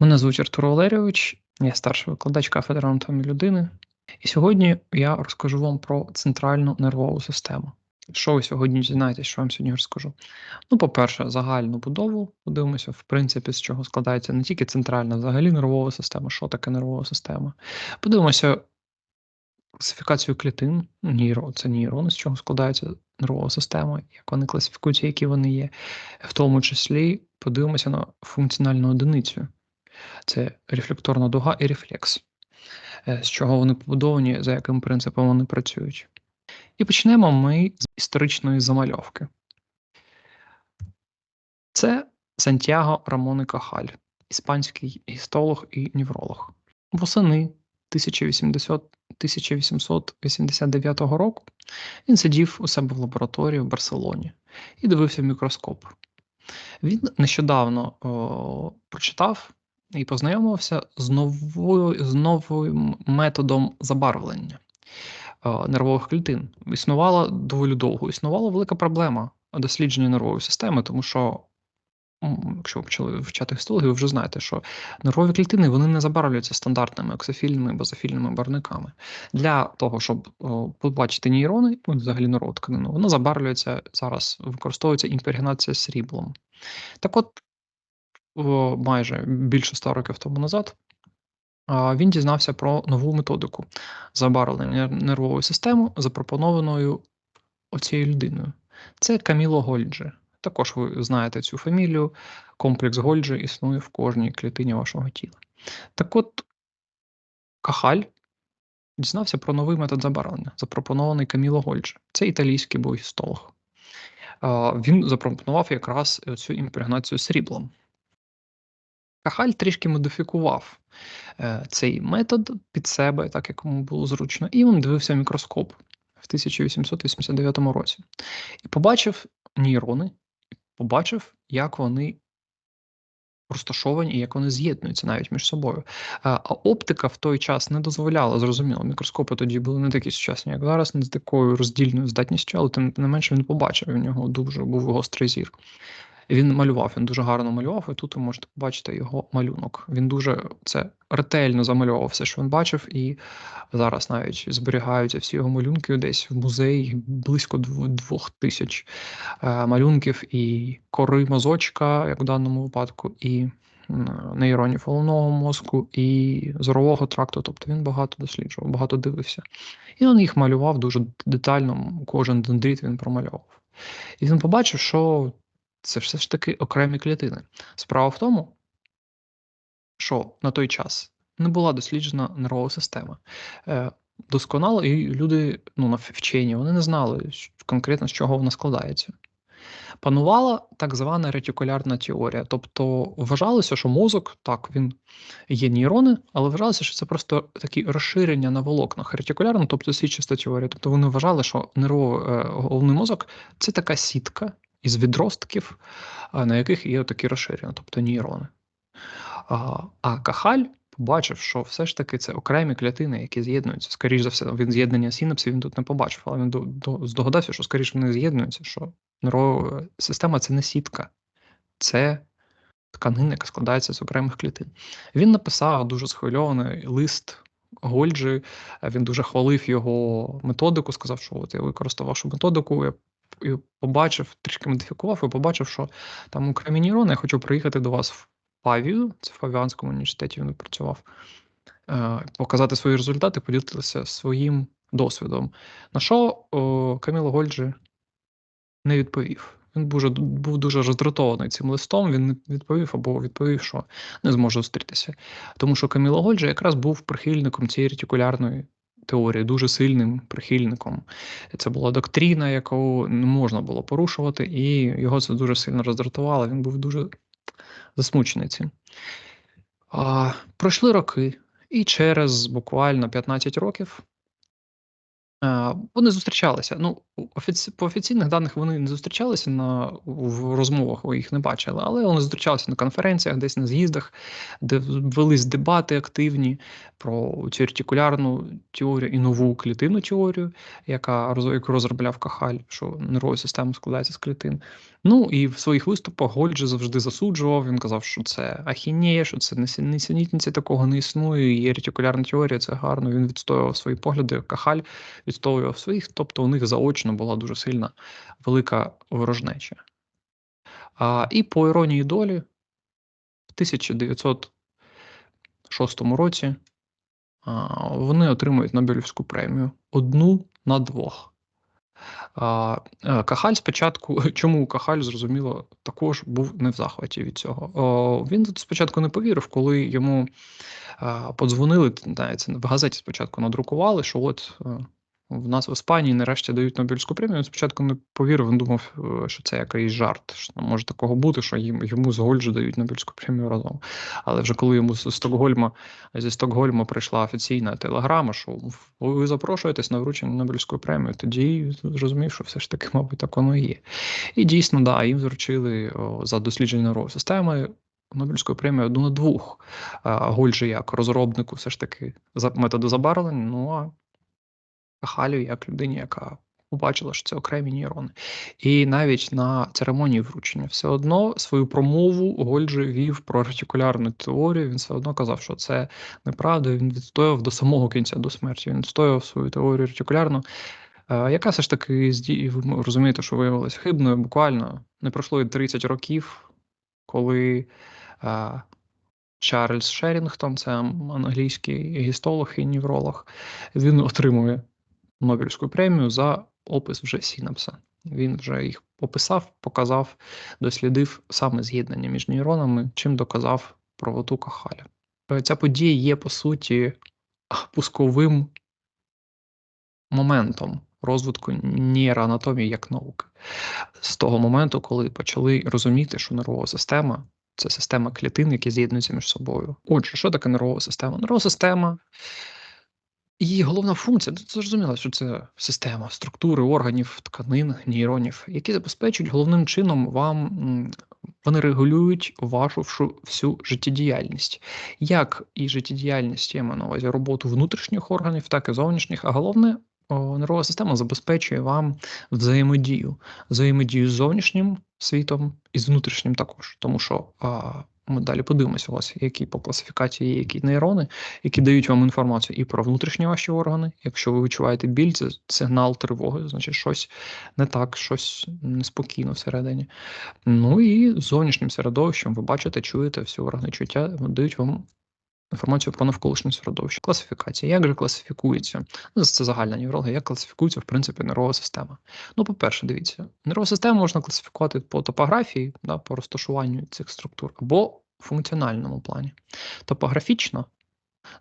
Мене звуть Артур Валерійович, я старший викладач кафедри анатомії людини. І сьогодні я розкажу вам про центральну нервову систему. Що ви сьогодні дізнаєтесь, що вам сьогодні розкажу? Ну, по-перше, загальну будову подивимося, в принципі, з чого складається не тільки центральна, взагалі нервова система, що таке нервова система. Подивимося класифікацію клітин, нейро, це нейрони, з чого складається нервова система, як вони класифікуються, які вони є. В тому числі подивимося на функціональну одиницю. Це рефлекторна дуга і рефлекс, е, з чого вони побудовані, за яким принципом вони працюють. І почнемо ми з історичної замальовки. Це Сантьяго Рамоне Кахаль, іспанський гістолог і невролог. Восени 1800 1889 року він сидів у себе в лабораторії в Барселоні і дивився в мікроскоп. Він нещодавно о, прочитав і познайомився з новою, з новим методом забарвлення е, нервових клітин. Існувала доволі довго. Існувала велика проблема дослідження нервової системи, тому що. Якщо ви почали вчати гістологію, ви вже знаєте, що нервові клітини вони не забарвлюються стандартними оксофільними базофільними барниками. Для того, щоб о, побачити нейрони, ну, взагалі нервову тканину, воно забарвлюється зараз, використовується імпрегнація сріблом. Так от майже більше ста років тому назад, він дізнався про нову методику забарвлення нервової системи, запропонованою оцією людиною. Це Каміло Гольджі. Також ви знаєте цю фамілію. Комплекс Гольджі існує в кожній клітині вашого тіла. Так от, Кахаль дізнався про новий метод забарвлення, запропонований Каміло Гольджі. Це італійський бойстолог. Він запропонував якраз цю імпрегнацію сріблом. Кахаль трішки модифікував е, цей метод під себе, так як йому було зручно, і він дивився мікроскоп в 1889 році. І побачив нейрони, побачив, як вони розташовані і як вони з'єднуються навіть між собою. А оптика в той час не дозволяла, зрозуміло, мікроскопи тоді були не такі сучасні, як зараз, не з такою роздільною здатністю, але тим не менше він побачив, у нього дуже був гострий зір. Він малював, він дуже гарно малював, і тут ви можете побачити його малюнок. Він дуже це ретельно замалював все, що він бачив, і зараз навіть зберігаються всі його малюнки десь в музеї близько двох тисяч е, малюнків і кори мозочка, як в даному випадку, і нейронів головного мозку, і зорового тракту. Тобто він багато досліджував, багато дивився. І він їх малював дуже детально, кожен дендрит він промальовував. І він побачив, що це все ж таки окремі клітини. Справа в тому, що на той час не була досліджена нервова система. Е, досконало, і люди, ну, вчені, вони не знали конкретно з чого вона складається. Панувала так звана ретикулярна теорія. Тобто вважалося, що мозок, так, він є нейрони, але вважалося, що це просто такі розширення на волокнах. Ретикулярно, тобто січиста теорія. Тобто вони вважали, що нервовий е, головний мозок це така сітка, із відростків, на яких є такі розширення, тобто нейрони. А Кахаль побачив, що все ж таки це окремі клітини, які з'єднуються. Скоріше за все, він з'єднання синапсів він тут не побачив, але він здогадався, що скоріше вони з'єднуються, що нервова система це не сітка, це тканина, яка складається з окремих клітин. Він написав дуже схвильований лист. Гольджі, він дуже хвалив його методику, сказав, що от я використав вашу методику, я і побачив, трішки модифікував і побачив, що там окремі нейрони, я хочу приїхати до вас в Павію, це в Павіанському університеті він працював, е, показати свої результати, поділитися своїм досвідом. На що Каміло Гольджі не відповів. Він був, був дуже роздратований цим листом. Він відповів або відповів, що не зможе зустрітися. Тому що Каміло Гольджі якраз був прихильником цієї ретикулярної теорії, дуже сильним прихильником. Це була доктрина, яку не можна було порушувати, і його це дуже сильно роздратувало. Він був дуже засмучений цим. А, Пройшли роки, і через буквально 15 років вони зустрічалися. Ну, офіці... по офіційних даних вони не зустрічалися на в розмовах, ви їх не бачили, але вони зустрічалися на конференціях, десь на з'їздах, де велись дебати активні про цю артикулярну теорію і нову клітинну теорію, яка розробляв Кахаль, що нервова система складається з клітин. Ну і в своїх виступах Гольджі завжди засуджував. Він казав, що це ахінея, що це несенітниці такого не існує. І артикулярна теорія це гарно. Він відстоював свої погляди. Кахаль відстоював своїх, тобто у них заочно була дуже сильна велика ворожнеча. А, І по іронії долі, в 1906 році а, вони отримують Нобелівську премію одну на двох. Е, Кахаль спочатку, чому Кахаль, зрозуміло, також був не в захваті від цього. Він спочатку не повірив, коли йому а, подзвонили, навіть в газеті спочатку надрукували, що от е, в нас в Іспанії нарешті дають Нобелівську премію. Спочатку не повірив, він думав, е, що це якийсь жарт. Що може такого бути, що йому з Гольджу дають Нобелівську премію разом. Але вже коли йому з Стокгольма зі Стокгольма прийшла офіційна телеграма, що ви запрошуєтесь на вручення Нобелівської премії, тоді зрозумів, що все ж таки, мабуть, так воно і є. І дійсно, да, їм вручили за дослідження нервової системи. Нобелівську премію одну на двох. Гольджі як розробнику все ж таки методу забарвлення, ну а Халю як людині, яка побачила, що це окремі нейрони. І навіть на церемонії вручення все одно свою промову Гольджі вів про артикулярну теорію. Він все одно казав, що це неправда. Він відстояв до самого кінця до смерті. Він відстояв свою теорію артикулярну, е, яка все ж таки ви розумієте, що виявилася хибною. Буквально не пройшло і 30 років, коли. Е, Чарльз Шерінгтон, це англійський гістолог і невролог, він отримує Нобелівську премію за опис вже синапса. Він вже їх описав, показав, дослідив саме з'єднання між нейронами, чим доказав правоту Кахаля. Ця подія є, по суті, пусковим моментом розвитку нейроанатомії як науки. З того моменту, коли почали розуміти, що нервова система це система клітин, які з'єднуються між собою. Отже, що таке нервова система? Нервова система Її головна функція, ну, зрозуміло, що це система структури органів, тканин, нейронів, які забезпечують головним чином вам, вони регулюють вашу всю життєдіяльність. Як і життєдіяльність, я маю на увазі роботу внутрішніх органів, так і зовнішніх, а головне, нервова система забезпечує вам взаємодію, взаємодію з зовнішнім світом і з внутрішнім також. Тому що ми далі подивимося, у вас які по класифікації є які нейрони, які дають вам інформацію і про внутрішні ваші органи. Якщо ви відчуваєте біль, це сигнал тривоги, значить щось не так, щось неспокійно всередині. Ну і зовнішнім середовищем ви бачите, чуєте всі органи чуття, дають вам інформацію про навколишнє середовище. Класифікація. Як же класифікується? Ну, Це загальна неврологія, як класифікується, в принципі, нервова система. Ну, по-перше, дивіться, нервова система можна класифікувати по топографії, да, по розташуванню цих структур, або функціональному плані. Топографічно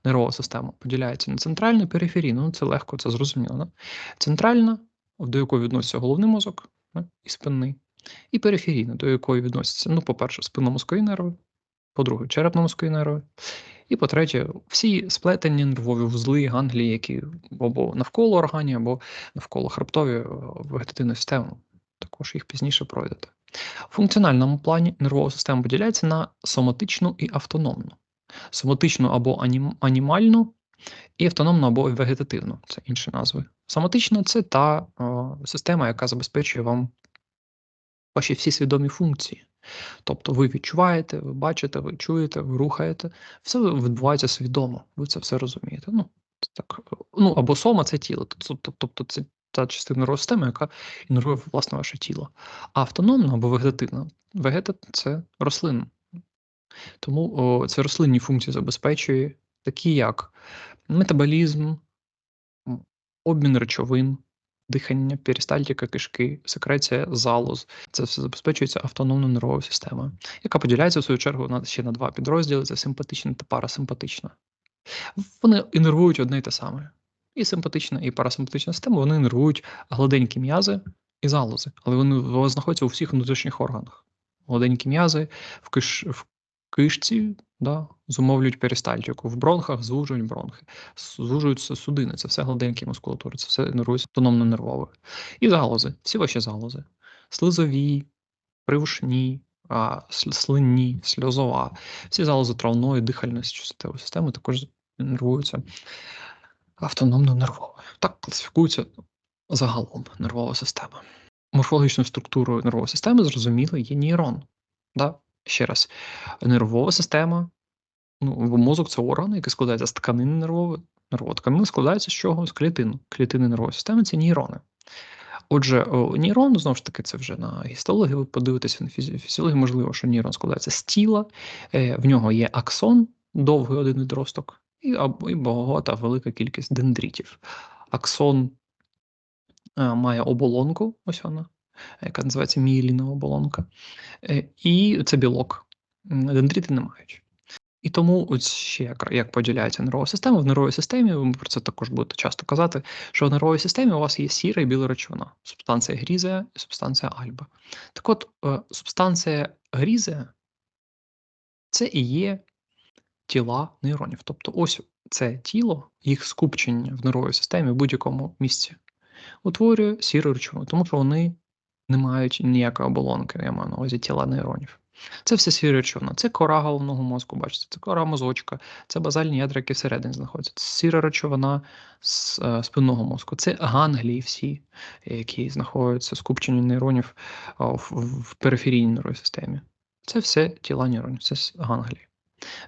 нервова система поділяється на центральну і периферійну. Ну, це легко, це зрозуміло. Да? Центральна, до якої відноситься головний мозок да, і спинний, і периферійна, до якої відносяться, ну, по-перше, спинномозкові нерви, по-друге, черепно-мозкові нерви. І по-третє, всі сплетені нервові вузли, ганглії, які або навколо органі, або навколо хребтові е, вегетативної системи, також їх пізніше пройдете. В функціональному плані нервова система поділяється на соматичну і автономну. Соматичну або анім, анімальну, і автономну або вегетативну це інші назви. Соматична це та о, система, яка забезпечує вам ваші всі свідомі функції. Тобто ви відчуваєте, ви бачите, ви чуєте, ви рухаєте, все відбувається свідомо, ви це все розумієте. Ну, так, ну Або сома це тіло. Тобто це та частина системи, яка інерує власне ваше тіло. А автономна або вегетативна вегета це рослина. Тому о, це рослинні функції забезпечує, такі як метаболізм, обмін речовин, дихання, перистальтика кишки, секреція залоз. Це все забезпечується автономною нервовою системою, яка поділяється в свою чергу на ще на два підрозділи: це симпатична та парасимпатична. Вони інервують одне й те саме. І симпатична, і парасимпатична система вони інервують гладенькі м'язи і залози, але вони знаходяться у всіх внутрішніх органах. Гладенькі м'язи в киш, в кишці да, зумовлюють перистальтику, в бронхах звужують бронхи, звужуються судини, це все гладенькі мускулатури, це все автономно нервове. І залози, всі ваші залози, слизові, привушні, а, слинні, сльозова, всі залози травної, дихальної системи також нервуються автономно нервово. Так класифікується загалом нервова система. Морфологічною структурою нервової системи, зрозуміло, є нейрон. Да? Ще раз, нервова система, ну, бо мозок це орган, який складається з тканини нервової. Нервова тканина складається з чого? З клітин. Клітини нервової системи це нейрони. Отже, нейрон, знову ж таки, це вже на гістології, ви подивитеся на фізіології, можливо, що нейрон складається з тіла, е, в нього є аксон, довгий один відросток, і, і багата велика кількість дендритів. Аксон має оболонку, ось вона, яка називається мієлінова оболонка, е, і це білок. Дендрити не мають. І тому ще як, поділяється нервова система. В нервовій системі, ви про це також будете часто казати, що в нервовій системі у вас є сіра і біла речовина, субстанція грізея і субстанція альба. Так от, е, субстанція грізея це і є тіла нейронів. Тобто, ось це тіло, їх скупчення в нервовій системі в будь-якому місці утворює сіру речовину, тому що вони не мають ніякої оболонки, я маю на увазі тіла нейронів. Це все сіра речовина. Це кора головного мозку, бачите, це кора мозочка, це базальні ядра, які всередині знаходяться. Це сіра речовина з е, спинного мозку. Це ганглії всі, які знаходяться скупчені нейронів в, периферійній нервовій системі. Це все тіла нейронів, це ганглії.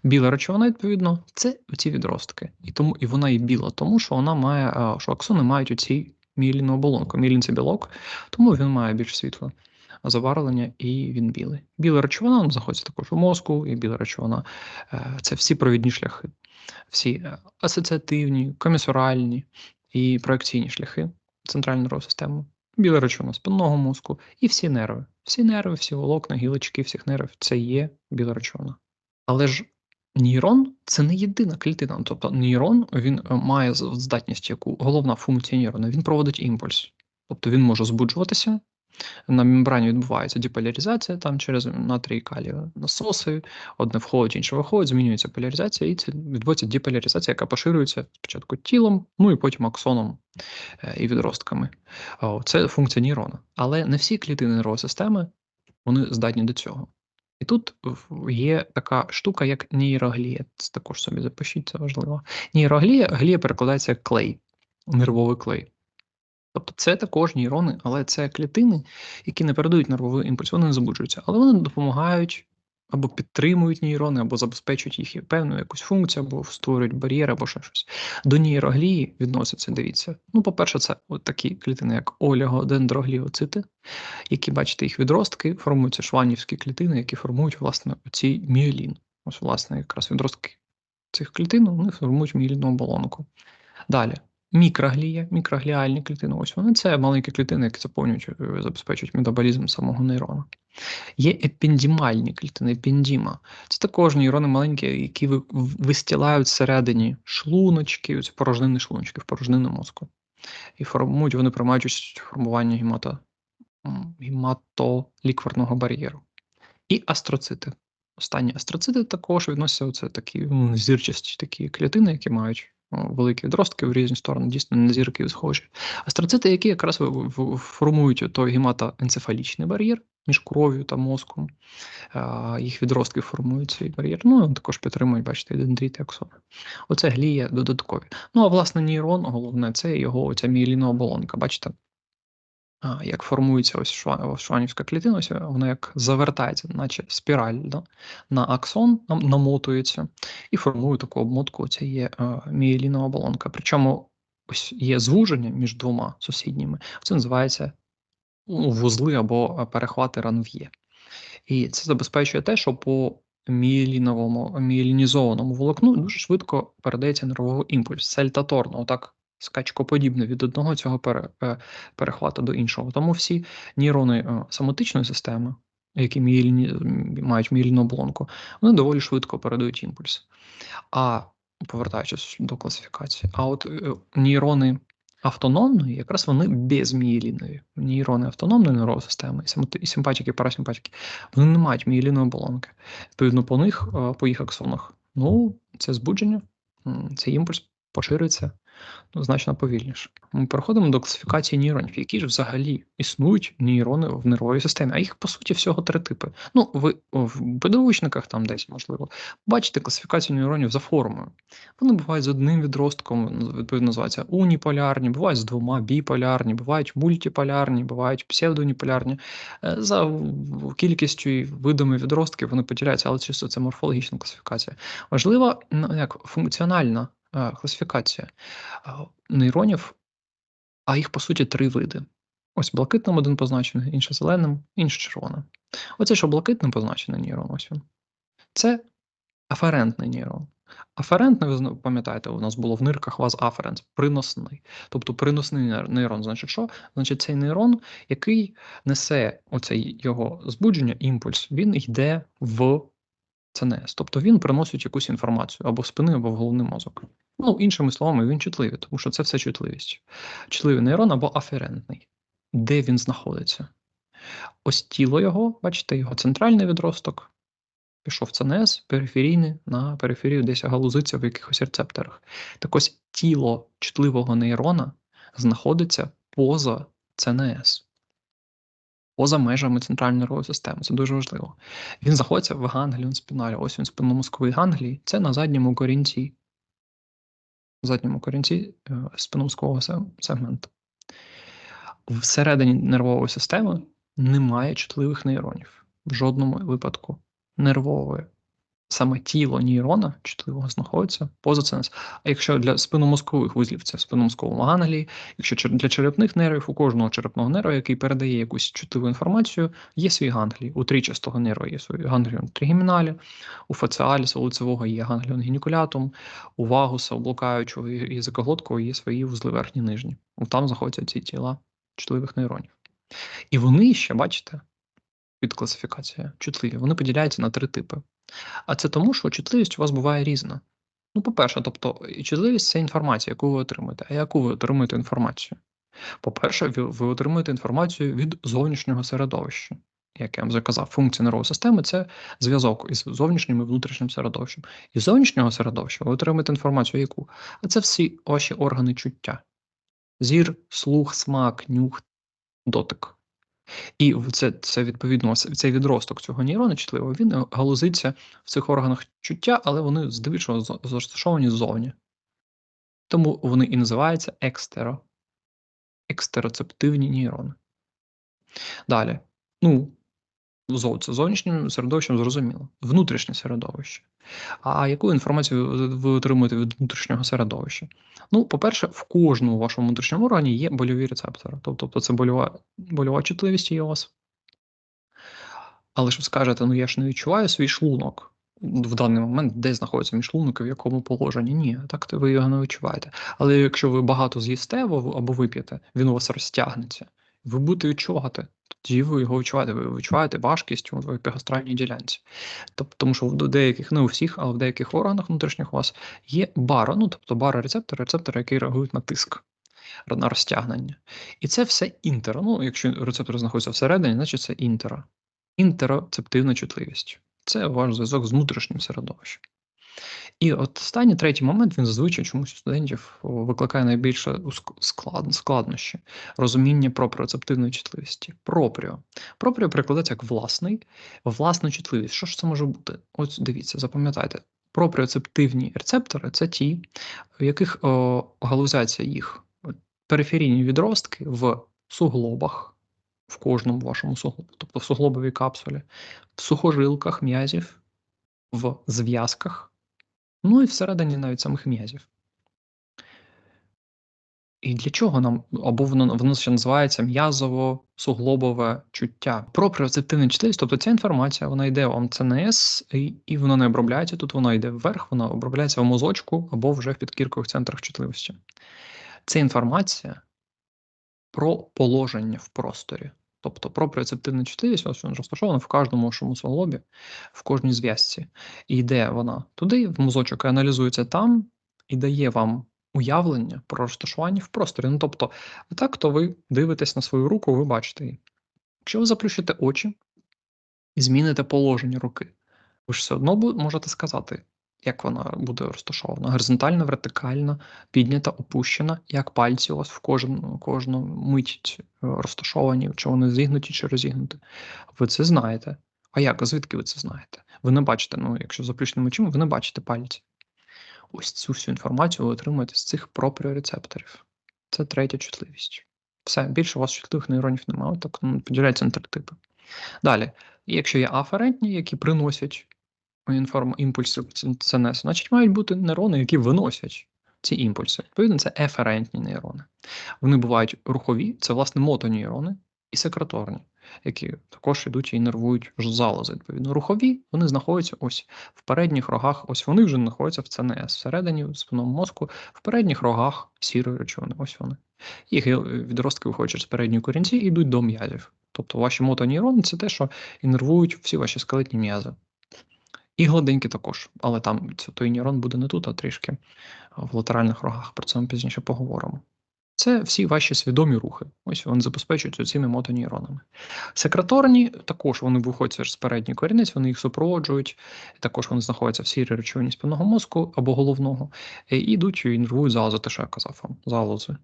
Біла речовина, відповідно, це ці відростки. І тому і вона і біла, тому що вона має, що аксони мають оці мієліну оболонку. Мієлін – це білок, тому він має більш світло забарвлення і він білий. Біла речовина знаходиться також у мозку, і біла речовина е, це всі провідні шляхи, всі е, асоціативні, комісуральні і проекційні шляхи центральної нервової системи. Біла речовина спинного мозку і всі нерви. Всі нерви, всі волокна, гілочки всіх нервів це є біла речовина. Але ж нейрон це не єдина клітина. Тобто нейрон він е, має здатність, яку головна функція нейрона, він проводить імпульс. Тобто він може збуджуватися. На мембрані відбувається деполяризація там через натрій калій насоси, одне входить, інше виходить, змінюється поляризація, і це відбувається деполяризація, яка поширюється спочатку тілом, ну і потім аксоном е, і відростками. Це функція нейрона. Але не всі клітини нервової системи вони здатні до цього. І тут є така штука, як нейроглія. Це також собі запишіть, це важливо. Нейроглія глія перекладається як клей, нервовий клей. Тобто це також нейрони, але це клітини, які не передають нервовий імпульс, вони не забуджуються, але вони допомагають або підтримують нейрони, або забезпечують їх певну якусь функцію, або створюють бар'єри, або ще щось. До нейроглії відносяться, дивіться. Ну, по-перше, це от такі клітини, як олігодендрогліоцити, які, бачите, їх відростки, формуються шванівські клітини, які формують, власне, оцій міолін. Ось, власне, якраз відростки цих клітин вони формують міолінну оболонку. Далі. Мікроглія, мікрогліальні клітини, ось вони це маленькі клітини, які заповнюють, е, забезпечують метаболізм самого нейрона. Є епендімальні клітини, епендіма. Це також нейрони маленькі, які вистілають всередині шлуночки, ці порожнини в порожнини мозку. І формують, вони приймають участь у формуванні гемато, гематолікварного бар'єру. І астроцити. Останні астроцити також відносяться це такі зірчасті такі клітини, які мають великі відростки в різні сторони, дійсно не зірки схожі. Астроцити, які якраз формують той гематоенцефалічний бар'єр між кров'ю та мозком, їх відростки формують цей бар'єр. Ну, також підтримують, бачите, дендріти, аксони. Оце гліє додаткові. Ну, а власне нейрон, головне, це його оця мієлінова оболонка. Бачите? Як формується ось шванівська клітина, ось вона як завертається, наче спіраль на аксон намотується і формує таку обмотку. Це є е, мієлінова оболонка. Причому ось є звуження між двома сусідніми. Це називається вузли або перехвати ранв'є. І це забезпечує те, що по мієліновому мієлінізованому волокну дуже швидко передається нервовий імпульс, сальтаторно, отак скачкоподібне від одного цього е, перехвату до іншого. Тому всі нейрони е, соматичної системи, які мієльні, мають мієльну оболонку, вони доволі швидко передають імпульс. А повертаючись до класифікації, а от е, нейрони автономної, якраз вони безмієлінові. Нейрони автономної нервової системи, і симпати- і парасимпатики, вони не мають мієлінової оболонки. Відповідно, по них, е, по їх аксонах, ну, це збудження, цей імпульс поширюється ну, значно повільніше. Ми переходимо до класифікації нейронів, які ж взагалі існують нейрони в нервовій системі, а їх по суті всього три типи. Ну, ви в підручниках там десь можливо бачите класифікацію нейронів за формою. Вони бувають з одним відростком, відповідно називаються уніполярні, бувають з двома біполярні, бувають мультиполярні, бувають псевдоуніполярні. Е, За кількістю і видами відростків вони поділяються, але чисто це морфологічна класифікація. Важлива ну, як функціональна класифікація нейронів, а їх по суті три види. Ось блакитним один позначений, інший зеленим, інший червоним. Оце, що блакитним позначений нейрон, ось він. Це аферентний нейрон. Аферентний, ви пам'ятаєте, у нас було в нирках вас аференс, приносний. Тобто приносний нейрон, значить що? Значить, цей нейрон, який несе оцей його збудження, імпульс, він йде в ЦНС. Тобто він приносить якусь інформацію або в спини, або в головний мозок. Ну, іншими словами, він чутливий, тому що це все чутливість. Чутливий нейрон або аферентний. Де він знаходиться? Ось тіло його, бачите, його центральний відросток, пішов ЦНС, периферійний, на периферію десь галузиться в якихось рецепторах. Так ось тіло чутливого нейрона знаходиться поза ЦНС, поза межами центральної нервової системи. Це дуже важливо. Він знаходиться в гангліон спіналі. Ось він спинномозковий ганглій. Це на задньому корінці. В задньому корінці е, спинномозкового сегменту. Всередині нервової системи немає чутливих нейронів. В жодному випадку нервової. Саме тіло нейрона чутливого знаходиться поза ЦНС. А якщо для спинномозкових вузлів це в спинномозковому ганглії, якщо для черепних нервів, у кожного черепного нерва, який передає якусь чутливу інформацію, є свій ганглій. У трічастого нерва є свій гангліон тригеміналі, у фаціаліса, у лицевого є гангліон гінікулятум, у вагуса, у блукаючого і язикоглоткового є свої вузли верхні нижні. Там знаходяться ці тіла чутливих нейронів. І вони ще, бачите, під класифікація чутливі, вони поділяються на три типи. А це тому, що чутливість у вас буває різна. Ну, по-перше, тобто, чутливість це інформація, яку ви отримуєте. А яку ви отримуєте інформацію? По-перше, ви, ви отримуєте інформацію від зовнішнього середовища. Як я вам вже казав, функція нервової системи це зв'язок із зовнішнім і внутрішнім середовищем. Із зовнішнього середовища ви отримуєте інформацію, яку? А це всі ваші органи чуття: зір, слух, смак, нюх, дотик. І це, це відповідно цей відросток цього нейрона чутливого, він галузиться в цих органах чуття, але вони здебільшого розташовані ззовні. Тому вони і називаються екстеро, екстероцептивні нейрони. Далі. Ну, це зовнішнім середовищем зрозуміло. Внутрішнє середовище. А яку інформацію ви- отримуєте від внутрішнього середовища? Ну, по-перше, в кожному вашому внутрішньому органі є больові рецептори. Тобто це больова, больова чутливість є у вас. Але ж ви скажете, ну я ж не відчуваю свій шлунок в даний момент, де знаходиться мій шлунок і в якому положенні. Ні, так ви його не відчуваєте. Але якщо ви багато з'їсте або вип'єте, він у вас розтягнеться. Ви будете відчувати. Тоді ви його відчуваєте. Ви відчуваєте важкість у епігастральній ділянці. Тобто, тому що в деяких, не у всіх, але в деяких органах внутрішніх у вас є бара, ну тобто барорецептори, рецептори, які реагують на тиск, на розтягнення. І це все інтеро. Ну, якщо рецептор знаходиться всередині, значить це інтеро. Інтероцептивна чутливість. Це ваш зв'язок з внутрішнім середовищем. І от останній третій момент він зазвичай чомусь у студентів викликає найбільше склад, складнощі розуміння пропріоцептивної чутливості. Пропріо. Пропріо перекладається як власний, власна чутливість. Що ж це може бути? Ось дивіться, запам'ятайте. Пропріоцептивні рецептори це ті, в яких о, галузяться їх периферійні відростки в суглобах, в кожному вашому суглобі, тобто в суглобовій капсулі, в сухожилках м'язів, в зв'язках, ну і всередині навіть самих м'язів. І для чого нам, або воно, воно ще називається м'язово-суглобове чуття. Про Пропріоцептивна чутливість, тобто ця інформація, вона йде вам ЦНС, і, і вона не обробляється тут, вона йде вверх, вона обробляється в мозочку або вже в підкіркових центрах чутливості. Це інформація про положення в просторі. Тобто пропріоцептивна чутливість, ось вона розташована в кожному вашому суглобі, в кожній зв'язці. І йде вона туди, в мозочок і аналізується там, і дає вам уявлення про розташування в просторі. Ну, тобто, так, то ви дивитесь на свою руку, ви бачите її. Якщо ви заплющите очі і зміните положення руки, ви ж все одно можете сказати, як вона буде розташована: горизонтально, вертикально, піднята, опущена, як пальці у вас в кожну, кожну мить е, розташовані, чи вони зігнуті, чи розігнуті. Ви це знаєте. А як? Звідки ви це знаєте? Ви не бачите, ну, якщо заплющеними очима, ви не бачите пальці. Ось цю всю інформацію ви отримуєте з цих пропріорецепторів. Це третя чутливість. Все, більше у вас чутливих нейронів немає, так ну, поділяються на три типи. Далі, якщо є аферентні, які приносять інформ... імпульси в ц- ЦНС, значить мають бути нейрони, які виносять ці імпульси. Відповідно, це еферентні нейрони. Вони бувають рухові, це власне мотонейрони і секреторні, які також йдуть і нервують залози. Відповідно, рухові вони знаходяться ось в передніх рогах, ось вони вже знаходяться в ЦНС, всередині в спинному мозку, в передніх рогах сірої речовини. Ось вони. Їх е, відростки виходять через передні корінці і йдуть до м'язів. Тобто ваші мотонейрони це те, що інервують всі ваші скелетні м'язи. І гладенькі також, але там той нейрон буде не тут, а трішки в латеральних рогах. Про це ми пізніше поговоримо. Це всі ваші свідомі рухи. Ось вони забезпечуються цими мотонейронами. Секреторні також вони виходять через передній корінець, вони їх супроводжують. Також вони знаходяться в сірій речовині спинного мозку або головного, і йдуть і інервують залози, те, що я казав вам, залози.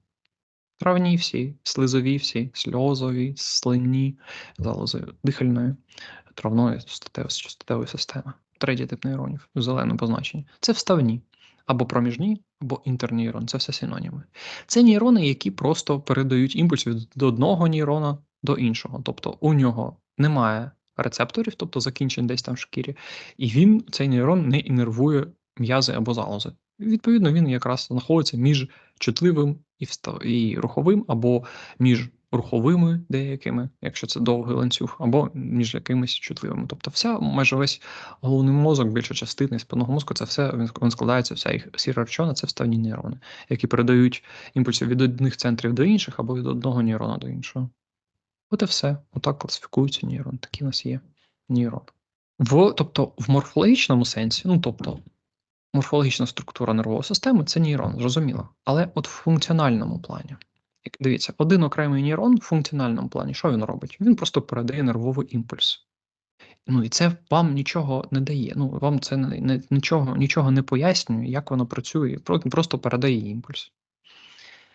Травні всі, слизові всі, сльозові, слинні, залози дихальної, травної статевої системи. Третій тип нейронів в зеленому позначенні. Це вставні або проміжні, або інтернейрон. Це все синоніми. Це нейрони, які просто передають імпульс від одного нейрона до іншого. Тобто у нього немає рецепторів, тобто закінчень десь там в шкірі, і він, цей нейрон, не інервує м'язи або залози. Відповідно, він якраз знаходиться між чутливим і і руховим, або між руховими деякими, якщо це довгий ланцюг, або між якимись чутливими. Тобто, вся майже весь головний мозок, більша частина спинного мозку, це все він складається, вся їх сіра речовина, це вставні нейрони, які передають імпульси від одних центрів до інших, або від одного нейрона до іншого. От і все. Отак класифікуються нейрони. Такі у нас є нейрон. В, тобто, в морфологічному сенсі, ну тобто, морфологічна структура нервової системи це нейрон, зрозуміло. Але от в функціональному плані. Дивіться, один окремий нейрон в функціональному плані, що він робить? Він просто передає нервовий імпульс. Ну і це вам нічого не дає. Ну, вам це не, не, нічого, нічого не пояснює, як воно працює, про- просто передає імпульс.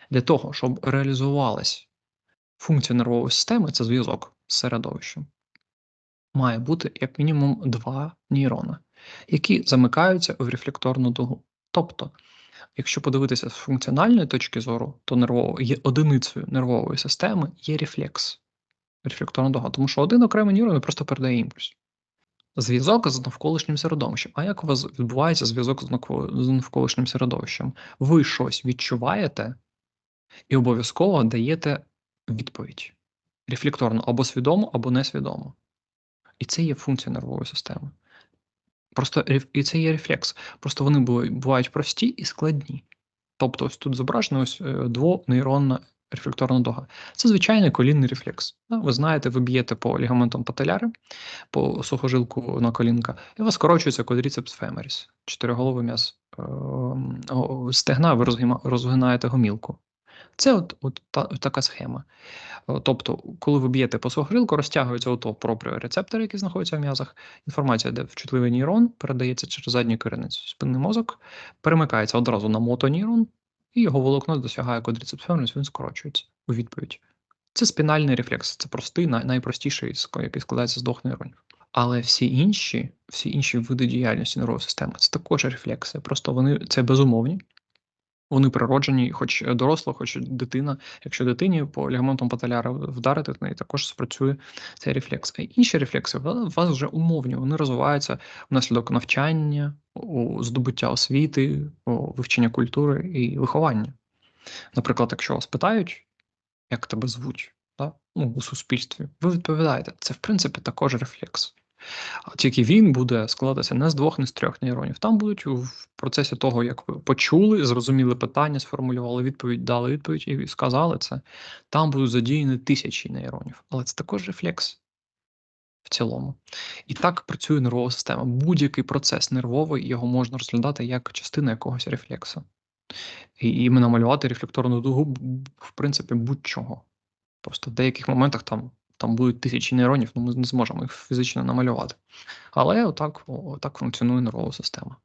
Для того, щоб реалізувалась функція нервової системи, це зв'язок з середовищем, має бути як мінімум два нейрони, які замикаються в рефлекторну дугу. Тобто, якщо подивитися з функціональної точки зору, то нервово, є одиницею нервової системи є рефлекс, рефлекторна дуга, тому що один окремий нейрон просто передає імпульс. Зв'язок з навколишнім середовищем. А як у вас відбувається зв'язок з навколишнім середовищем? Ви щось відчуваєте і обов'язково даєте відповідь рефлекторно або свідомо, або несвідомо. І це є функція нервової системи. Просто і це є рефлекс. Просто вони бувають прості і складні. Тобто, ось тут зображена ось е, двонейронна рефлекторна дуга. Це звичайний колінний рефлекс. Ви знаєте, ви б'єте по лігаментам пателяри, по сухожилку на колінка, і у вас скорочується квадріцепс фемеріс, чотириголовий м'яз е, стегна, ви розгинаєте гомілку. Це от, от та, така схема. Е, Тобто, коли ви б'єте по сухожилку, розтягується ото пропріорецептори, які знаходяться в м'язах. Інформація, де в чутливий нейрон, передається через задній коренець спинний мозок, перемикається одразу на мотонейрон, і його волокно досягає квадріцепс він скорочується у відповідь. Це спінальний рефлекс, це простий, найпростіший, який складається з двох нейронів. Але всі інші, всі інші види діяльності нервової системи це також рефлекси. Просто вони це безумовні. Вони природжені, хоч доросла, хоч дитина. Якщо дитині по лігаментам пателяра вдарити, в неї також спрацює цей рефлекс. А інші рефлекси у вас вже умовні, вони розвиваються внаслідок навчання, у здобуття освіти, у вивчення культури і виховання. Наприклад, якщо вас питають, як тебе звуть, да? ну, у суспільстві, ви відповідаєте, це в принципі також рефлекс. Тільки він буде складатися не з двох, не з трьох нейронів. Там будуть в процесі того, як ви почули, зрозуміли питання, сформулювали відповідь, дали відповідь і сказали це. Там будуть задіяні тисячі нейронів. Але це також рефлекс в цілому. І так працює нервова система. Будь-який процес нервовий його можна розглядати як частина якогось рефлексу. І і намалювати рефлекторну дугу, в принципі, будь-чого. Просто в деяких моментах там там будуть тисячі нейронів, ну ми не зможемо їх фізично намалювати. Але отак отак функціонує нервова система.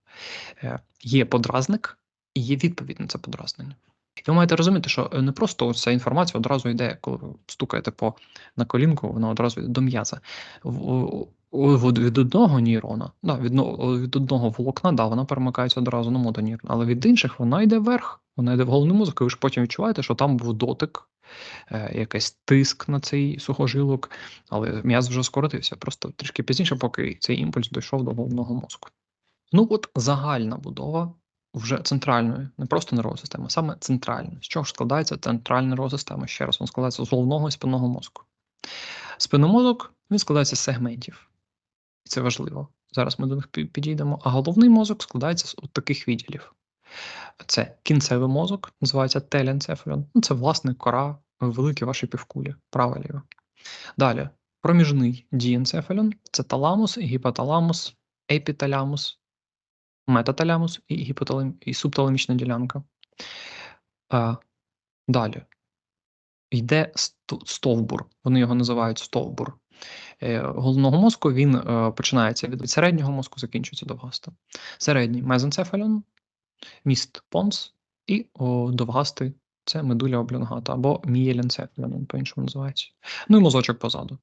Е, Є подразник і є відповідь на це подразнення. І ви маєте розуміти, що не просто ця інформація одразу йде, коли ви стукаєте по на колінку, вона одразу йде до м'яза. Від одного нейрона, да, від від одного волокна, да, вона перемикається одразу на мотонейрон, але від інших вона йде вверх, вона йде в головний мозок, і ви ж потім відчуваєте, що там був дотик, е, якийсь тиск на цей сухожилок, але м'яз вже скоротився. Просто трішки пізніше, поки цей імпульс дійшов до головного мозку. Ну, от загальна будова вже центральної, не просто нервова система, саме центральна. З чого ж складається центральна нервова система? Ще раз, вона складається з головного і спинного мозку. Спинномозок він складається з сегментів. І це важливо. Зараз ми до них підійдемо. А головний мозок складається з от таких відділів. Це кінцевий мозок, називається теленцефалон. Ну, Це, власне, кора великі ваші півкулі, права ліва. Далі, проміжний дієнцефалон це таламус, гіпоталамус, епіталямус, метаталямус і гіпоталам... і субталамічна ділянка. А, Далі. Йде стовбур, вони його називають стовбур. Е, головного мозку він е, починається від середнього мозку, закінчується довгастим. Середній мезенцефалон, міст понс і о, довгастий це медуля облонгата або мієленцефалон, по-іншому називається. Ну і мозочок позаду.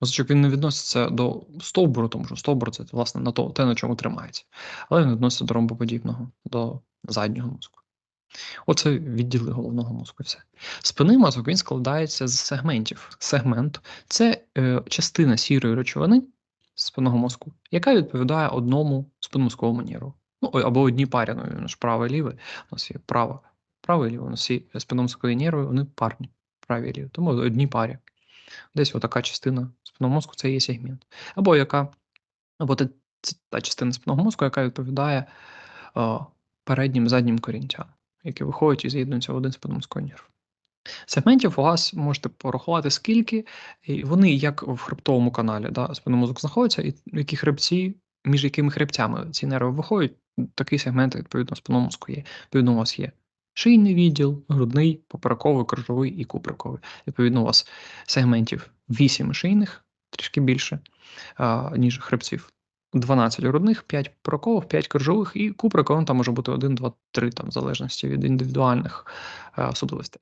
Мозочок він не відноситься до стовбуру, тому що стовбур це власне на то, те, на чому тримається. Але він відноситься до ромбоподібного, до заднього мозку. Оце відділи головного мозку. Все. Спинний мозок він складається з сегментів. Сегмент це е, частина сірої речовини спинного мозку, яка відповідає одному спинномозковому нерву. Ну, або одній парі, ну, ж праве і ліве. У нас є право, право і ліве, у нас є спинномозкові нерви, вони парні, праві і ліві. Тому одній парі. Десь отака частина спинного мозку це є сегмент. Або яка, або та, та частина спинного мозку, яка відповідає о, переднім заднім корінцям які виходять і з'єднуються в один спинномозковий нерв. Сегментів у вас можете порахувати скільки, і вони як в хребтовому каналі, да, спинномозок знаходиться, і які хребці, між якими хребцями ці нерви виходять, такий сегмент, відповідно, з мозку є. Відповідно, у вас є шийний відділ, грудний, поперековий, кружовий і куприковий. Відповідно, у вас сегментів 8 шийних, трішки більше, а, ніж хребців. 12 грудних, 5 прокових, 5 крижових і куприка, там може бути 1, 2, 3, там, в залежності від індивідуальних особливостей.